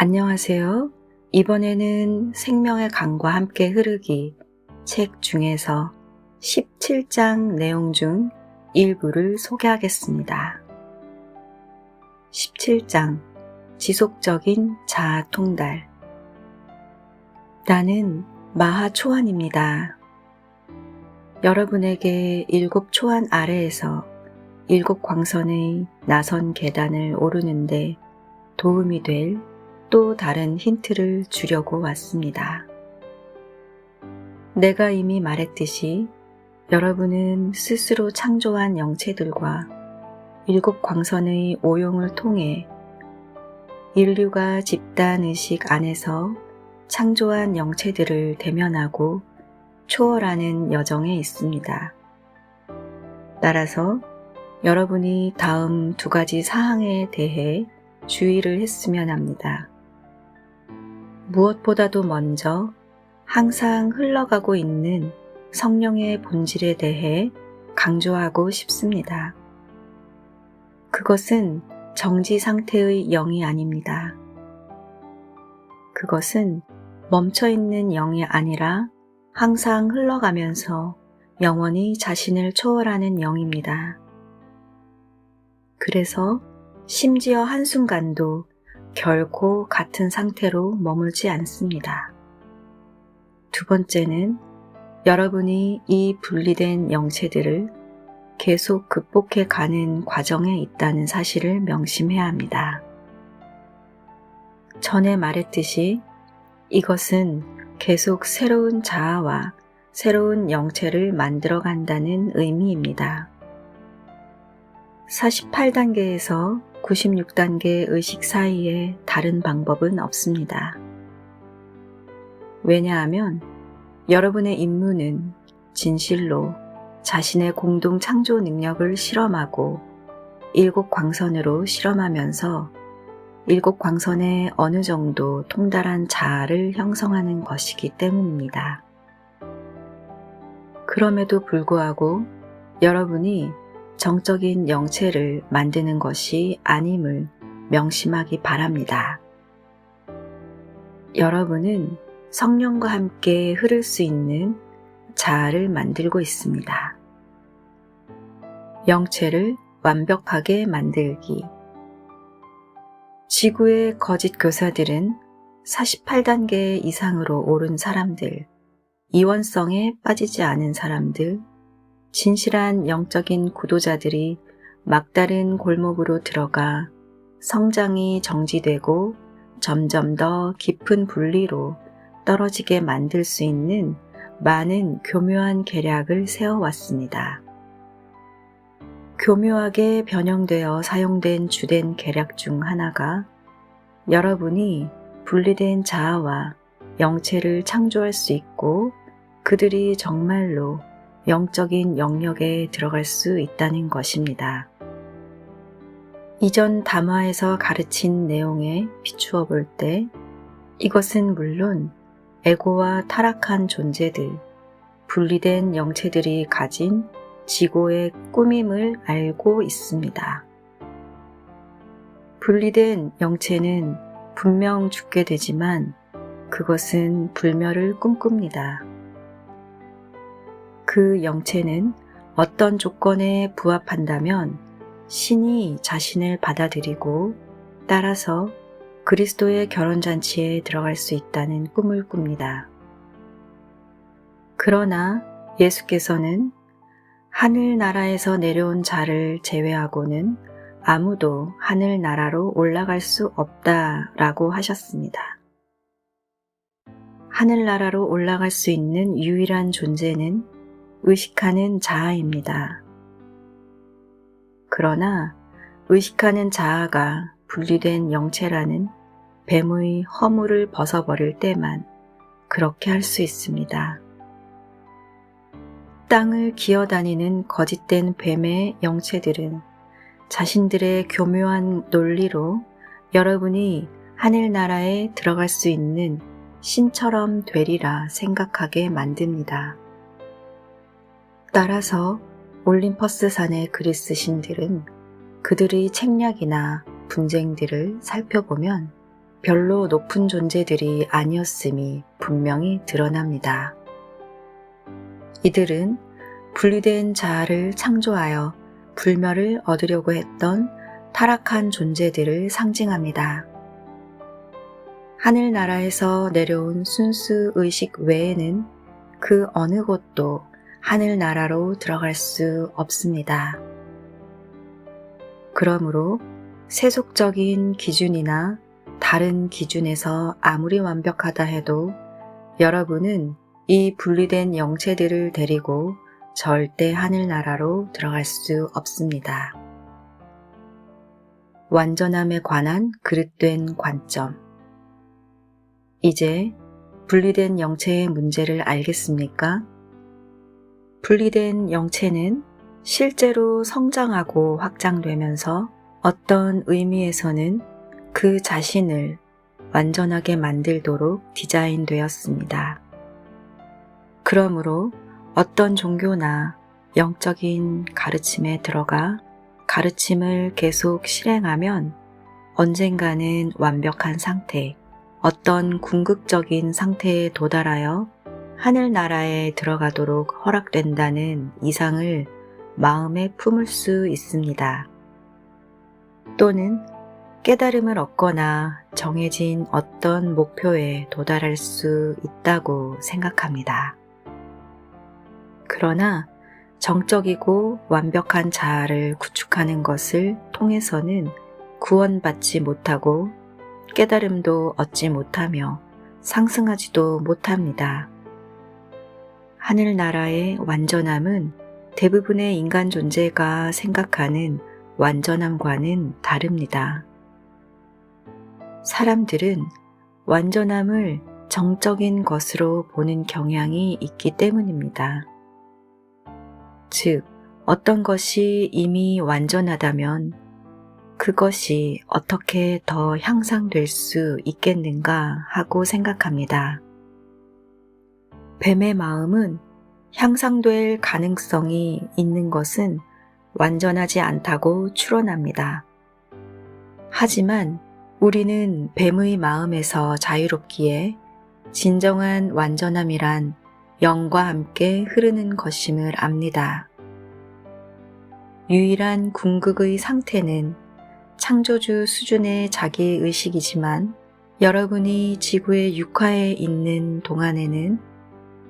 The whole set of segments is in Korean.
안녕하세요. 이번에는 생명의 강과 함께 흐르기 책 중에서 17장 내용 중 일부를 소개하겠습니다. 17장 지속적인 자아 통달 나는 마하 초안입니다. 여러분에게 일곱 초안 아래에서 일곱 광선의 나선 계단을 오르는데 도움이 될 또 다른 힌트를 주려고 왔습니다. 내가 이미 말했듯이 여러분은 스스로 창조한 영체들과 일곱 광선의 오용을 통해 인류가 집단 의식 안에서 창조한 영체들을 대면하고 초월하는 여정에 있습니다. 따라서 여러분이 다음 두 가지 사항에 대해 주의를 했으면 합니다. 무엇보다도 먼저 항상 흘러가고 있는 성령의 본질에 대해 강조하고 싶습니다. 그것은 정지 상태의 영이 아닙니다. 그것은 멈춰 있는 영이 아니라 항상 흘러가면서 영원히 자신을 초월하는 영입니다. 그래서 심지어 한순간도 결코 같은 상태로 머물지 않습니다. 두 번째는 여러분이 이 분리된 영체들을 계속 극복해 가는 과정에 있다는 사실을 명심해야 합니다. 전에 말했듯이 이것은 계속 새로운 자아와 새로운 영체를 만들어 간다는 의미입니다. 48단계에서 96단계 의식 사이에 다른 방법은 없습니다. 왜냐하면 여러분의 임무는 진실로 자신의 공동 창조 능력을 실험하고 일곱 광선으로 실험하면서 일곱 광선에 어느 정도 통달한 자아를 형성하는 것이기 때문입니다. 그럼에도 불구하고 여러분이 정적인 영체를 만드는 것이 아님을 명심하기 바랍니다. 여러분은 성령과 함께 흐를 수 있는 자아를 만들고 있습니다. 영체를 완벽하게 만들기. 지구의 거짓 교사들은 48단계 이상으로 오른 사람들, 이원성에 빠지지 않은 사람들, 진실한 영적인 구도자들이 막다른 골목으로 들어가 성장이 정지되고 점점 더 깊은 분리로 떨어지게 만들 수 있는 많은 교묘한 계략을 세워왔습니다. 교묘하게 변형되어 사용된 주된 계략 중 하나가 여러분이 분리된 자아와 영체를 창조할 수 있고 그들이 정말로 영적인 영역에 들어갈 수 있다는 것입니다. 이전 담화에서 가르친 내용에 비추어 볼 때 이것은 물론 에고와 타락한 존재들, 분리된 영체들이 가진 지고의 꾸밈을 알고 있습니다. 분리된 영체는 분명 죽게 되지만 그것은 불멸을 꿈꿉니다. 그 영체는 어떤 조건에 부합한다면 신이 자신을 받아들이고 따라서 그리스도의 결혼잔치에 들어갈 수 있다는 꿈을 꿉니다. 그러나 예수께서는 하늘나라에서 내려온 자를 제외하고는 아무도 하늘나라로 올라갈 수 없다 라고 하셨습니다. 하늘나라로 올라갈 수 있는 유일한 존재는 의식하는 자아입니다. 그러나 의식하는 자아가 분리된 영체라는 뱀의 허물을 벗어버릴 때만 그렇게 할 수 있습니다. 땅을 기어다니는 거짓된 뱀의 영체들은 자신들의 교묘한 논리로 여러분이 하늘나라에 들어갈 수 있는 신처럼 되리라 생각하게 만듭니다. 따라서 올림퍼스 산의 그리스 신들은 그들의 책략이나 분쟁들을 살펴보면 별로 높은 존재들이 아니었음이 분명히 드러납니다. 이들은 분리된 자아를 창조하여 불멸을 얻으려고 했던 타락한 존재들을 상징합니다. 하늘나라에서 내려온 순수 의식 외에는 그 어느 곳도 하늘나라로 들어갈 수 없습니다. 그러므로 세속적인 기준이나 다른 기준에서 아무리 완벽하다 해도 여러분은 이 분리된 영체들을 데리고 절대 하늘나라로 들어갈 수 없습니다. 완전함에 관한 그릇된 관점. 이제 분리된 영체의 문제를 알겠습니까? 분리된 영체는 실제로 성장하고 확장되면서 어떤 의미에서는 그 자신을 완전하게 만들도록 디자인되었습니다. 그러므로 어떤 종교나 영적인 가르침에 들어가 가르침을 계속 실행하면 언젠가는 완벽한 상태, 어떤 궁극적인 상태에 도달하여 하늘나라에 들어가도록 허락된다는 이상을 마음에 품을 수 있습니다. 또는 깨달음을 얻거나 정해진 어떤 목표에 도달할 수 있다고 생각합니다. 그러나 정적이고 완벽한 자아를 구축하는 것을 통해서는 구원받지 못하고 깨달음도 얻지 못하며 상승하지도 못합니다. 하늘나라의 완전함은 대부분의 인간 존재가 생각하는 완전함과는 다릅니다. 사람들은 완전함을 정적인 것으로 보는 경향이 있기 때문입니다. 즉, 어떤 것이 이미 완전하다면 그것이 어떻게 더 향상될 수 있겠는가 하고 생각합니다. 뱀의 마음은 향상될 가능성이 있는 것은 완전하지 않다고 추론합니다. 하지만 우리는 뱀의 마음에서 자유롭기에 진정한 완전함이란 영과 함께 흐르는 것임을 압니다. 유일한 궁극의 상태는 창조주 수준의 자기 의식이지만 여러분이 지구의 육화에 있는 동안에는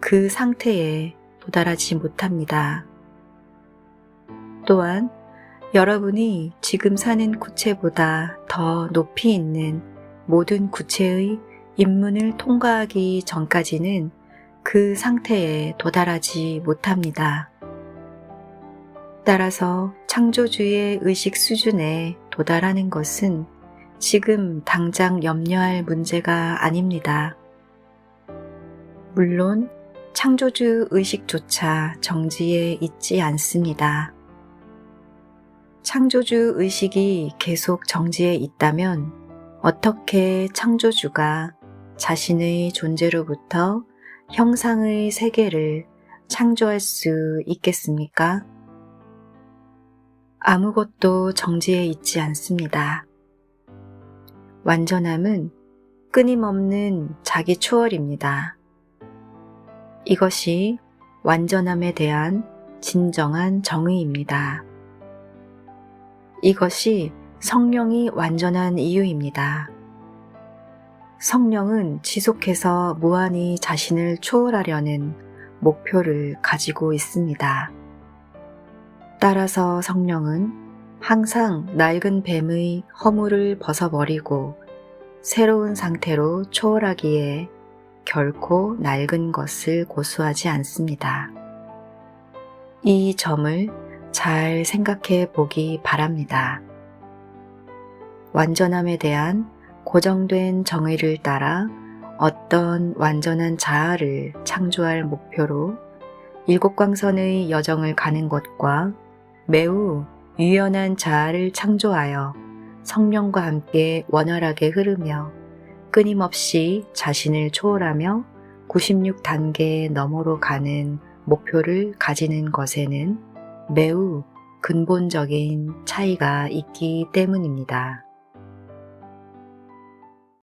그 상태에 도달하지 못합니다. 또한 여러분이 지금 사는 구체보다 더 높이 있는 모든 구체의 입문을 통과하기 전까지는 그 상태에 도달하지 못합니다. 따라서 창조주의 의식 수준에 도달하는 것은 지금 당장 염려할 문제가 아닙니다. 물론 창조주 의식조차 정지에 있지 않습니다. 창조주 의식이 계속 정지해 있다면 어떻게 창조주가 자신의 존재로부터 형상의 세계를 창조할 수 있겠습니까? 아무것도 정지해 있지 않습니다. 완전함은 끊임없는 자기 초월입니다. 이것이 완전함에 대한 진정한 정의입니다. 이것이 성령이 완전한 이유입니다. 성령은 지속해서 무한히 자신을 초월하려는 목표를 가지고 있습니다. 따라서 성령은 항상 낡은 뱀의 허물을 벗어버리고 새로운 상태로 초월하기에 결코 낡은 것을 고수하지 않습니다. 이 점을 잘 생각해 보기 바랍니다. 완전함에 대한 고정된 정의를 따라 어떤 완전한 자아를 창조할 목표로 일곱 광선의 여정을 가는 것과 매우 유연한 자아를 창조하여 성령과 함께 원활하게 흐르며 끊임없이 자신을 초월하며 96단계 너머로 가는 목표를 가지는 것에는 매우 근본적인 차이가 있기 때문입니다.